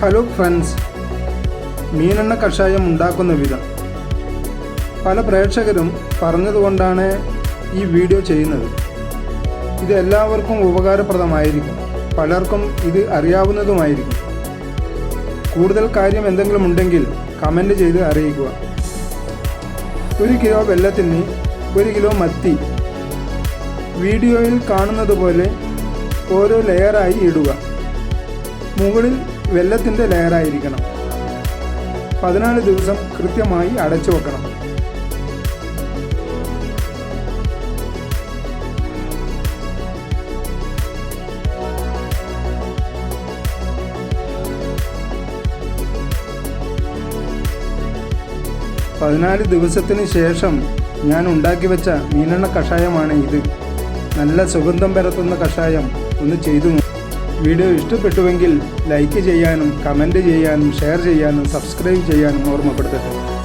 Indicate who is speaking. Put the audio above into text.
Speaker 1: Hello friends മീനെണ്ണ കഷായം ഉണ്ടാക്കുന്ന വിധം. പല പ്രേക്ഷകരും പറഞ്ഞതുകൊണ്ടാണ് ഈ വീഡിയോ ചെയ്യുന്നത്. ഇത് എല്ലാവർക്കും ഉപകാരപ്രദമായിരിക്കും. പലർക്കും ഇത് അറിയാവുന്നതുമായിരിക്കും. കൂടുതൽ കാര്യം എന്തെങ്കിലും ഉണ്ടെങ്കിൽ കമന്റ് ചെയ്ത് അറിയിക്കുക. ഒരു കിലോ വെള്ളത്തിന് ഒരു കിലോ മത്തി. വീഡിയോയിൽ കാണുന്നത് പോലെ ഓരോ ലെയറായി ഇടുക. മുകളിൽ വെള്ളത്തിന്റെ ലെയറായിരിക്കണം. പതിനാല് ദിവസം കൃത്യമായി അടച്ചു വെക്കണം. പതിനാല് ദിവസത്തിന് ശേഷം ഞാൻ ഉണ്ടാക്കി വെച്ച മീനെണ്ണ കഷായമാണ് ഇത്. നല്ല സുഗന്ധം പരത്തുന്ന കഷായം ഒന്ന് ചെയ്തു വീഡിയോ ഇഷ്ടപ്പെട്ടുവെങ്കിൽ ലൈക്ക് ചെയ്യാനും കമന്റ് ചെയ്യാനും ഷെയർ ചെയ്യാനും സബ്സ്ക്രൈബ് ചെയ്യാനും ഓർമ്മപ്പെടുത്തട്ടെ